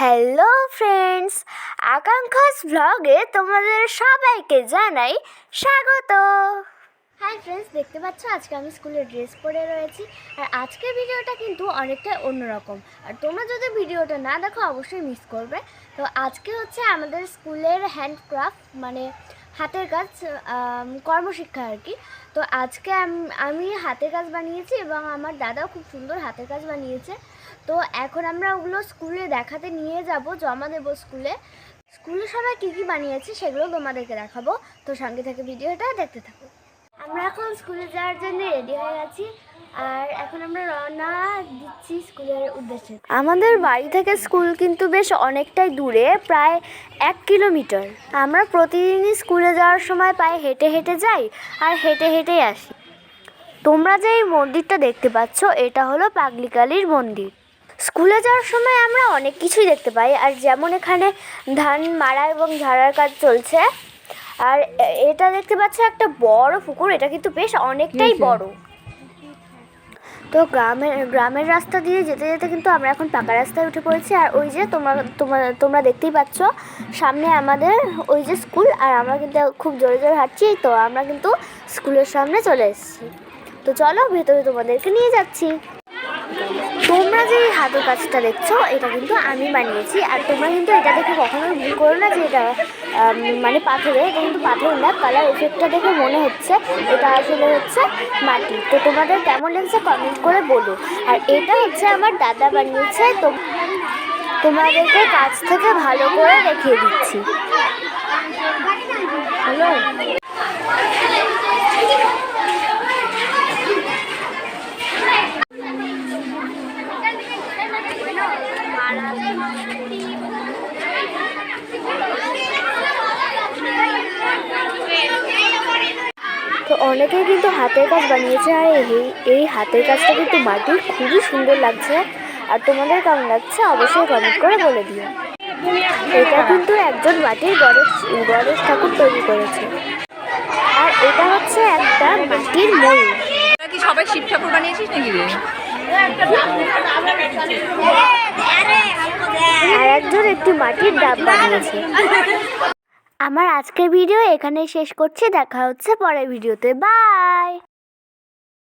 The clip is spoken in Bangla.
হ্যালো ফ্রেন্ডস আকাঙ্ক্ষাস ব্লগে তোমাদের সবাইকে জানাই স্বাগত। হ্যাঁ ফ্রেন্ডস দেখতে পাচ্ছ, আজকে আমি স্কুলে ড্রেস পরে রয়েছি। আর আজকের ভিডিওটা কিন্তু অনেকটা অন্যরকম। আর তোমরা যদি ভিডিওটা না দেখো, অবশ্যই মিস করবে। তো আজকে হচ্ছে আমাদের স্কুলের হ্যান্ডক্রাফট মানে হাতের কাজ কর্মশিক্ষা আর কি। তো আজকে আমি হাতের কাজ বানিয়েছি এবং আমার দাদাও খুব সুন্দর হাতের কাজ বানিয়েছে। তো এখন আমরা ওগুলো স্কুলে দেখাতে নিয়ে যাব, জমা দেবো স্কুলে। স্কুলে সবাই কী কী বানিয়েছে সেগুলো তোমাদেরকে দেখাবো। তো সঙ্গে থেকে ভিডিওটা দেখতে থাকো। আমরা এখন স্কুলে যাওয়ার জন্য রেডি হয়ে গেছি আর এখন আমরা রওনা দিচ্ছি স্কুলের উদ্দেশ্যে। আমাদের বাড়ি থেকে স্কুল কিন্তু বেশ অনেকটাই দূরে, প্রায় এক কিলোমিটার। আমরা প্রতিদিনই স্কুলে যাওয়ার সময় পায়ে হেঁটে হেঁটে যাই আর হেঁটে হেঁটেই আসি। তোমরা যে এই মন্দিরটা দেখতে পাচ্ছ, এটা হলো পাগলিকালির মন্দির। স্কুলে যাওয়ার সময় আমরা অনেক কিছুই দেখতে পাই, আর যেমন এখানে ধান মারা এবং ঝাড়ার কাজ চলছে আর এটা দেখতে পাচ্ছ একটা বড় পুকুর এটা কিন্তু বেশ অনেকটাই বড়। তো গ্রামের গ্রামের রাস্তা দিয়ে যেতে যেতে কিন্তু আমরা এখন পাকা রাস্তায় উঠে পড়েছি। আর ওই যে তোমরা তোমরা তোমরা দেখতেই পাচ্ছ সামনে আমাদের ওই যে স্কুল আর আমরা কিন্তু খুব জোরে জোরে হাঁটছি। তো আমরা কিন্তু স্কুলের সামনে চলে এসেছি। তো চলো ভেতরে তোমাদেরকে নিয়ে যাচ্ছি। তোমরা যে এই হাতের কাজটা দেখছ, এটা কিন্তু আমি বানিয়েছি। আর তোমরা কিন্তু এটা দেখে কখনোই ভুল করো না যে এটা মানে পাথরে, এটা কিন্তু পাথর না কালার এফেক্টটা দেখে মনে হচ্ছে। এটা আসলে হচ্ছে মাটি। তো তোমাদের কেমন লাগছে কমেন্ট করে বলো। আর এটা হচ্ছে আমার দাদা বানিয়েছে, তো তোমাদেরকে কাছ থেকে ভালো করে দেখিয়ে দিচ্ছি হ্যালো তো অনেকেই কিন্তু হাতের কাজ বানিয়েছে আর এই এই হাতের কাজটা কিন্তু মাটির খুবই সুন্দর লাগছে। আর তোমাদের কেমন লাগছে অবশ্যই কমেন্ট করে বলে দিও। এটা কিন্তু একজন মাটির গণেশ গণেশ ঠাকুর তৈরি করেছে। আর এটা হচ্ছে একটা মাটির ময়ূর। কি সবাই শিব ঠাকুর বানিয়েছিস নাকি রে? একটি মাটির ডাব বানিয়েছে। আমার আজকের ভিডিও এখানেই শেষ করছি, দেখা হচ্ছে পরের ভিডিওতে। বাই!